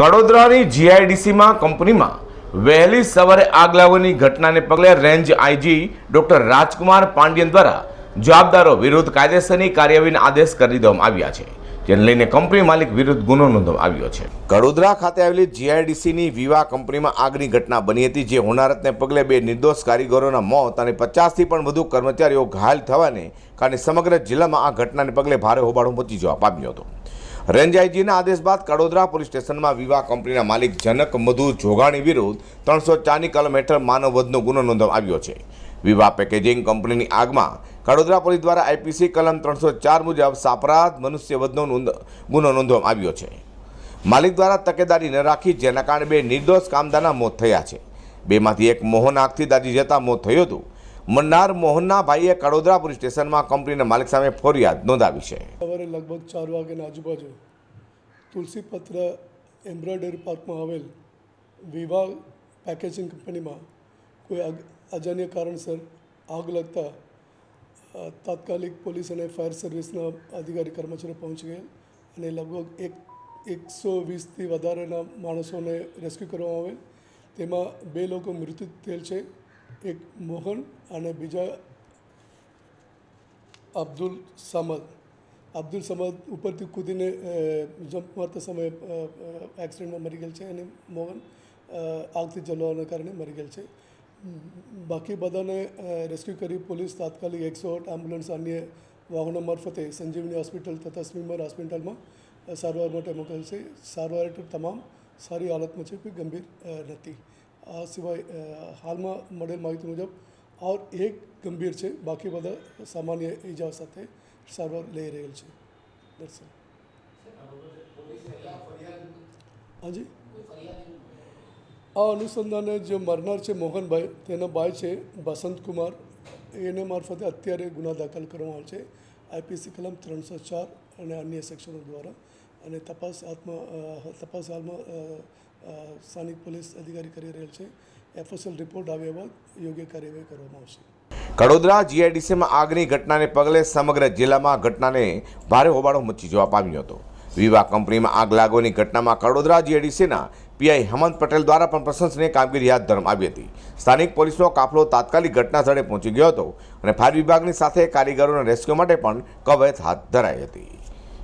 કડોદરાની જીઆઈડીસીમાં કંપનીમાં વહેલી સવારે આગ લાગવાની ઘટનાને પગલે range IG doctor Rajkumar Pandian દ્વારા જવાબદારો વિરુદ્ધ કાયદેસરની કાર્યવાહીના આદેશ કરી દેવામાં આવ્યા છે, જેને લઈને કંપની માલિક વિરુદ્ધ ગુનો નોંધવામાં આવ્યો છે. કડોદરા ખાતે આવેલી જીઆઈડીસીની વિવાહ કંપનીમાં આગની ઘટના બની હતી, જે હોનારતને પગલે બે નિર્દોષ કારીગરોના મોત અને પચાસથી પણ વધુ કર્મચારીઓ ઘાયલ થવાને કારણે સમગ્ર જિલ્લામાં આ ઘટનાને પગલે ભારે હોબાળો મચી જવા પામ્યો હતો. રેન્જ આઈજીના આદેશ બાદ કડોદરા પોલીસ સ્ટેશનમાં વિવાહ કંપનીના માલિક જનક મધુ જોગાણી વિરુદ્ધ ત્રણસો ચારની કલમ હેઠળ માનવવધનો ગુનો નોંધવામાં આવ્યો છે. વિવાહ પેકેજિંગ કંપનીની આગમાં કડોદરા પોલીસ દ્વારા આઈપીસી કલમ ત્રણસો ચાર મુજબ સાપરાધ મનુષ્ય વધનો નોંધ, ગુનો નોંધવામાં આવ્યો છે. માલિક દ્વારા તકેદારી ન રાખી જેના કારણે બે નિર્દોષ કામદારના મોત થયા છે. બેમાંથી એક મોહન આગથી દાજી જતા મોત થયું હતું. મન્નાર મોહનના ભાઈએ કડોદરા પોલીસ સ્ટેશનમાં કંપનીના માલિક સામે ફરિયાદ નોંધાવી છે. સવારે લગભગ ચાર વાગ્યાના આજુબાજુ તુલસીપત્ર એમ્બ્રોઇડરી પાર્કમાં આવેલ વિવાહ પેકેજિંગ કંપનીમાં કોઈ અજાન્ય કારણસર આગ લગતા તાત્કાલિક પોલીસ અને ફાયર સર્વિસના અધિકારી કર્મચારીઓ પહોંચી ગયા અને લગભગ એક, એકસો વીસથી વધારેના માણસોને રેસ્ક્યુ કરવામાં આવેલ. તેમાં બે લોકો મૃત્યુ થયેલ છે. એક મોહન અને બીજા અબ્દુલ સમદ. અબ્દુલ સમદ ઉપરથી કૂદીને જમ્પ મારતા સમયે એક્સિડન્ટમાં મરી ગયેલ છે અને મોહન આગથી જલવાના કારણે મરી ગયેલ છે. બાકી બધાને રેસ્ક્યુ કરી પોલીસ તાત્કાલિક એકસો આઠ એમ્બ્યુલન્સ અન્ય વાહનો મારફતે સંજીવની હોસ્પિટલ તથા સ્વીમર હોસ્પિટલમાં સારવાર માટે મોકલશે સારવાર તમામ સારી હાલતમાં છે, કોઈ ગંભીર નથી. આ સિવાય હાલમાં મળેલ માહિતી મુજબ, ઓર એક ગંભીર છે, બાકી બધા સામાન્ય ઈજાઓ સાથે સારવાર લઈ રહેલ છે. હાજી? આ અનુસંધાને જે મરનાર છે મોહનભાઈ, તેના ભાઈ છે બસંતકુમાર. એને મારફતે અત્યારે ગુના દાખલ કરવામાં આવે છે. આઈપીસી કલમ ત્રણસો ચાર અને અન્ય સેક્શનો દ્વારા અને તપાસ હાથમાં તપાસ હાલમાં સ્થાનિક પોલીસ અધિકારી કરી રહેલ છે. એફએસએલ રિપોર્ટ આવ્યા બાદ યોગ્ય કાર્યવાહી કરવામાં આવશે. કડોદરા જીઆઈડીસીમાં આગની ઘટનાને પગલે સમગ્ર જિલ્લામાં ઘટનાને ભારે હોબાળો મચી જવા પામ્યો હતો. વિવાહ કંપનીમાં આગ લાગવાની ઘટનામાં કડોદરા જીઆઈડીસીના પીઆઈ હેમંત પટેલ દ્વારા પણ પ્રશંસનીય કામગીરી હાથ ધરવામાં આવી હતી. સ્થાનિક પોલીસનો કાફલો તાત્કાલિક ઘટના સ્થળે પહોંચી ગયો હતો અને ફાયર વિભાગની સાથે કારીગરોના રેસ્ક્યુ માટે પણ કવાયત હાથ ધરાઈ હતી.